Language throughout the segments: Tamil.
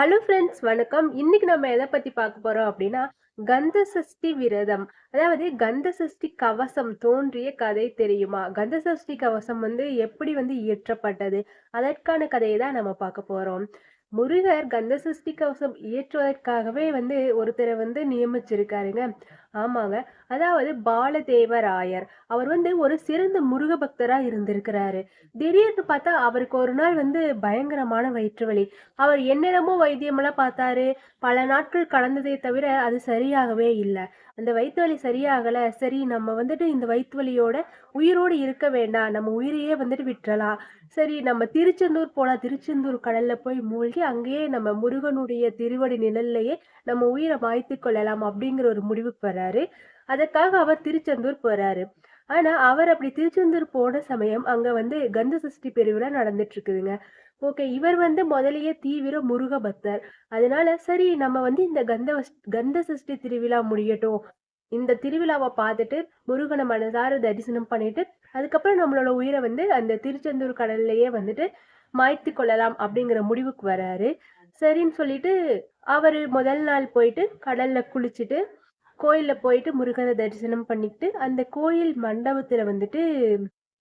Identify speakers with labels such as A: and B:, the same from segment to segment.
A: ஹலோ ஃப்ரெண்ட்ஸ் வணக்கம். இன்னைக்கு நம்ம எதை பத்தி பார்க்க போறோம் அப்படின்னா கந்த சஷ்டி விரதம். அதாவது கந்த சஷ்டி கவசம் தோன்றிய கதை தெரியுமா? கந்த சஷ்டி கவசம் வந்து எப்படி வந்து இயற்றப்பட்டது? அதற்கான கதையை தான் நம்ம பார்க்க போறோம். முருகர் கந்த சஷ்டி கவசம் இயற்றுவதற்காகவே வந்து ஒருத்தரை வந்து நியமிச்சிருக்காருங்க. ஆமாங்க. அதாவது பாலதேவராயர். அவர் வந்து ஒரு சிறந்த முருக பக்தரா இருந்திருக்கிறாரு. திடீர்னு பார்த்தா அவருக்கு ஒரு நாள் வந்து பயங்கரமான வயிற்று வலி அவர் என்னென்னமோ வைத்தியமெல்லாம் பார்த்தாரு. பல நாட்கள் கடந்ததே தவிர அது சரியாகவே இல்லை. அந்த வயிற்று வலி சரியாகலை சரி நம்ம வந்துட்டு இந்த வயிற்று வலியோட உயிரோடு இருக்க வேண்டாம். நம்ம உயிரையே வந்துட்டு விட்டுறலாம். சரி நம்ம திருச்செந்தூர் போகலாம் திருச்செந்தூர் கடலில் போய் மூழ்கி அங்கேயே நம்ம முருகனுடைய திருவடி நிழல்லையே நம்ம உயிரை மாய்த்து கொள்ளலாம் அப்படிங்கிற ஒரு முடிவுக்கு வர்றாரு. அதற்காக அவர் திருச்செந்தூர் போகிறாரு ஆனா அவர் அப்படி திருச்செந்தூர் போன சமயம் அங்க வந்து கந்த சஷ்டி பெருவிழா நடந்துட்டு இருக்குதுங்க ஓகே இவர் வந்து முதலியே தீவிர முருக பக்தர். அதனால சரி நம்ம வந்து இந்த கந்த கந்த சஷ்டி திருவிழா முடியட்டும். இந்த திருவிழாவை பார்த்துட்டு முருகனை மனதார தரிசனம் பண்ணிட்டு அதுக்கப்புறம் நம்மளோட உயிரை வந்து அந்த திருச்செந்தூர் கடல்லையே வந்துட்டு மாய்த்து கொள்ளலாம் அப்படிங்கிற முடிவுக்கு வராரு. சரின்னு சொல்லிட்டு அவர் முதல் நாள் போயிட்டு கடல்ல குளிச்சுட்டு கோயிலில் போயிட்டு முருகனை தரிசனம் பண்ணிட்டு அந்த கோயில் மண்டபத்தில் வந்துட்டு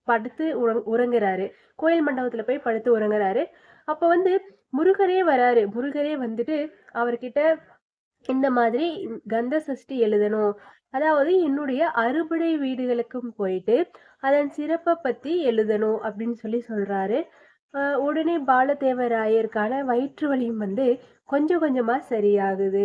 A: படுத்து உறங் உறங்குறாரு. கோயில் மண்டபத்தில் போய் படுத்து உறங்குறாரு. அப்போ வந்து முருகரே வராரு. முருகரே வந்துட்டு அவர்கிட்ட இந்த மாதிரி கந்த சஷ்டி எழுதணும். அதாவது என்னுடைய அறுபடை வீடுகளுக்கும் போயிட்டு அதன் சிறப்பை பற்றி எழுதணும் அப்படின்னு சொல்லி சொல்கிறாரு உடனே பாலதேவராயருக்கான வயிற்று வலியும் வந்து கொஞ்சம் கொஞ்சமாக சரியாகுது.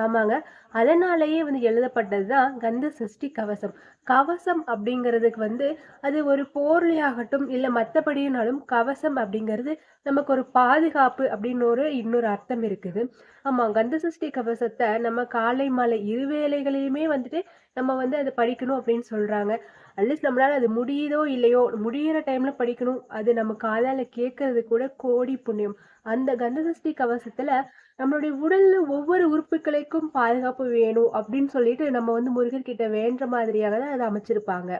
A: ஆமாங்க. அதனாலேயே வந்து எழுதப்பட்டது தான் கந்த சஷ்டி கவசம். கவசம் அப்படிங்கிறதுக்கு வந்து அது ஒரு போர்லையாகட்டும் இல்லை மற்றபடினாலும் கவசம் அப்படிங்கிறது நமக்கு ஒரு பாதுகாப்பு அப்படின்னு ஒரு இன்னொரு அர்த்தம் இருக்குது. ஆமாம் கந்த சஷ்டி கவசத்தை நம்ம காலை மாலை இருவேளைகளையுமே வந்துட்டு நம்ம வந்து அதை படிக்கணும் அப்படின்னு சொல்கிறாங்க அட்லீஸ்ட் நம்மளால அது முடியுதோ இல்லையோ முடியிற டைமில் படிக்கணும். அது நம்ம காதால் கேட்கறது கூட கோடி புண்ணியம். அந்த கந்த சஷ்டி நம்மளுடைய உடலில் ஒவ்வொரு உறுப்புகளுக்கும் பாதுகாப்பு வேணும் அப்படின்னு சொல்லிட்டு நம்ம வந்து முருகர்கிட்ட வேண்ட மாதிரியாக தான் அதை அமைச்சிருப்பாங்க.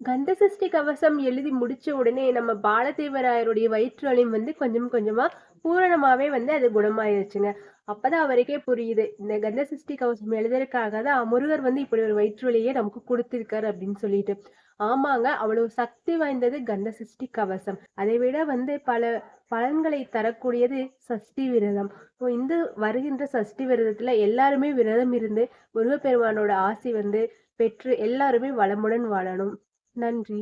A: கந்தசஷ்டி கவசம் எழுதி முடிச்ச உடனே நம்ம பாலதேவராயருடைய வயிற்று வலியும் வந்து கொஞ்சம் கொஞ்சமாக பூரணமாவே வந்து அது குணமாயிருச்சுங்க. அப்பதான் அவருக்கே புரியுது. இந்த கந்த சஷ்டி கவசம் எழுதுறதுக்காக தான் முருகர் வந்து இப்படி ஒரு வயிற்று வலியை நமக்கு கொடுத்திருக்காரு அப்படின்னு சொல்லிட்டு. ஆமாங்க அவ்வளவு சக்தி வாய்ந்தது கந்த சஷ்டி கவசம். அதை விட வந்து பல பலன்களை தரக்கூடியது சஷ்டி விரதம். இந்த வருகின்ற சஷ்டி விரதத்துல எல்லாருமே விரதம் இருந்து முருகப்பெருமானோட ஆசி வந்து பெற்று எல்லாருமே வளமுடன் வாழணும். நன்றி.